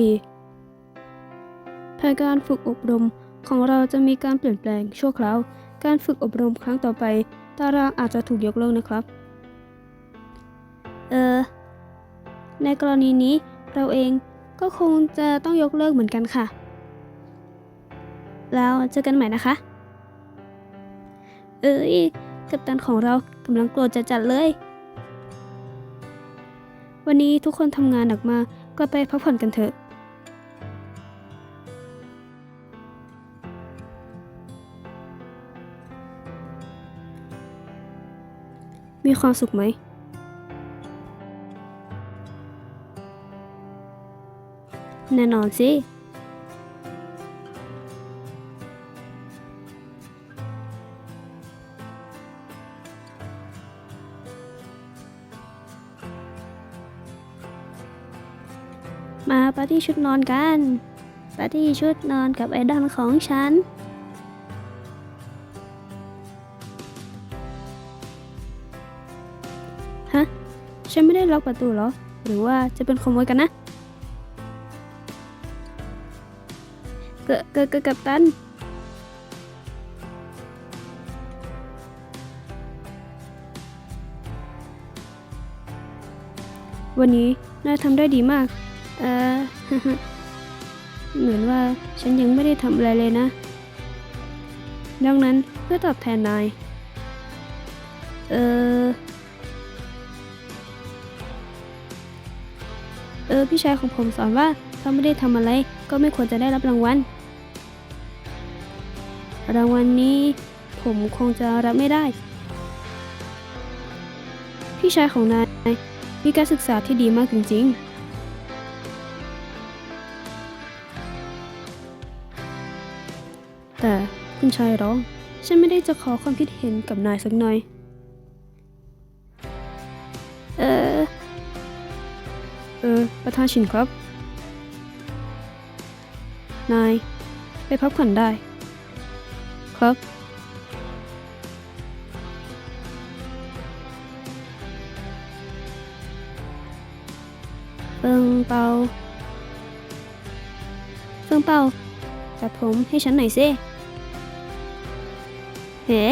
ลีแผนการฝึกอบรมของเราจะมีการเปลี่ยนแปลงชั่วคราว การฝึกอบรมครั้งต่อไป ตารางอาจจะถูกยกเลิกนะครับ เออ ในกรณีนี้เราเองก็คงจะต้องยกเลิกเหมือนกันค่ะ แล้วเจอกันใหม่นะคะ เอ้ยกัปตันของเรากำลังโกรธจะจัดเลย วันนี้ทุกคนทำงานหนักมากก็ไปพักผ่อนกันเถอะ มีความสุขไหม แน่นอนสิมาปาร์ตี้ชุดนอนกัน ปาร์ตี้ชุดนอนกับไอดอลของฉัน ฉันไม่ได้ล็อกประตูหรอ หรือว่าจะเป็นขโมยกันนะ เกิดเกิดเกิดกับตัน วันนี้นายทำได้ดีมาก เออเหมือนว่าฉันยังไม่ได้ทำอะไรเลยนะ ดังนั้นเพื่อตอบแทนนาย เออ เออพี่ชายของผมสอนว่าถ้าไม่ได้ทำอะไร ก็ไม่ควรจะได้รับรางวัล รางวัลนี้ ผมคงจะรับไม่ได้ พี่ชายของนายมีการศึกษาที่ดีมากจริงๆแต่คุณชายร้อง ฉันไม่ได้จะขอความคิดเห็นกับนายสักหน่อย เออ เออ ประธานชินครับ นาย ไปพักผ่อนได้ ครับ เฟิงเปา เฟิงเปาตัดผมให้ฉันหน่อยสิเฮ้